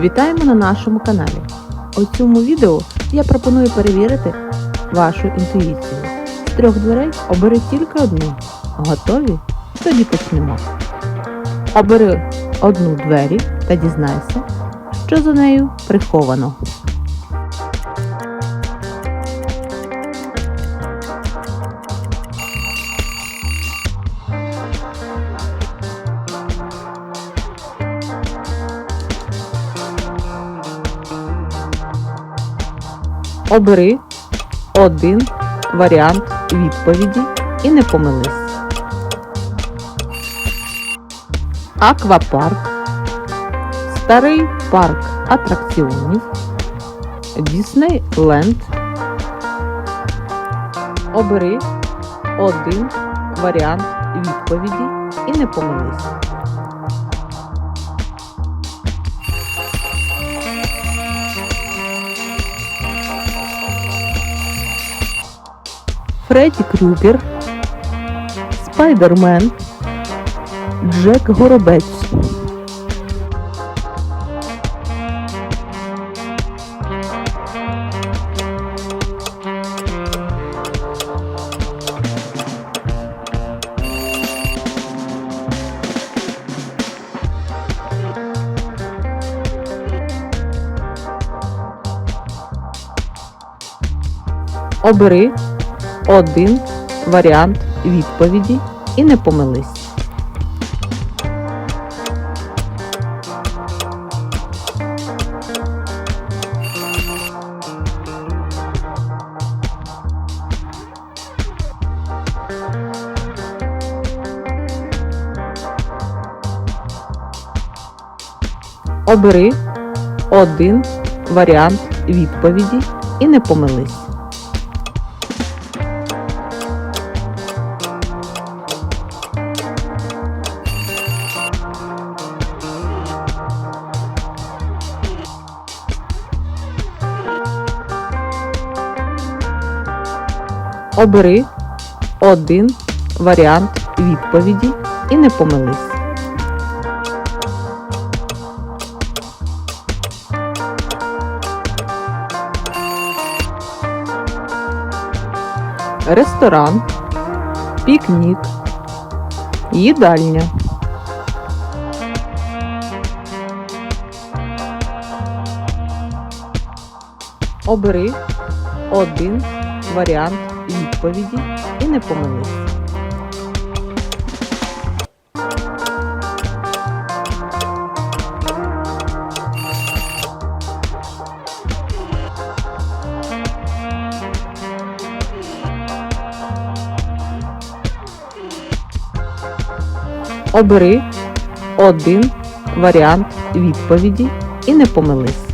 Вітаємо на нашому каналі. У цьому відео я пропоную перевірити вашу інтуїцію. З трьох дверей обери тільки одну. Готові? Тоді почнемо. Обери одну двері та дізнайся, що за нею приховано. Обери один варіант відповіді і не помились. Аквапарк, Старий парк атракціонів, Діснейленд. Обери один варіант відповіді і не помились. Фредді Крюгер, Спайдермен, Джек Горобець. Обери один варіант відповіді і не помились. Обери один варіант відповіді і не помились. Обери один варіант відповіді і не помились. Ресторан, пікнік, їдальня. Обери один варіант відповіді і не помились. Обери один варіант відповіді і не помились.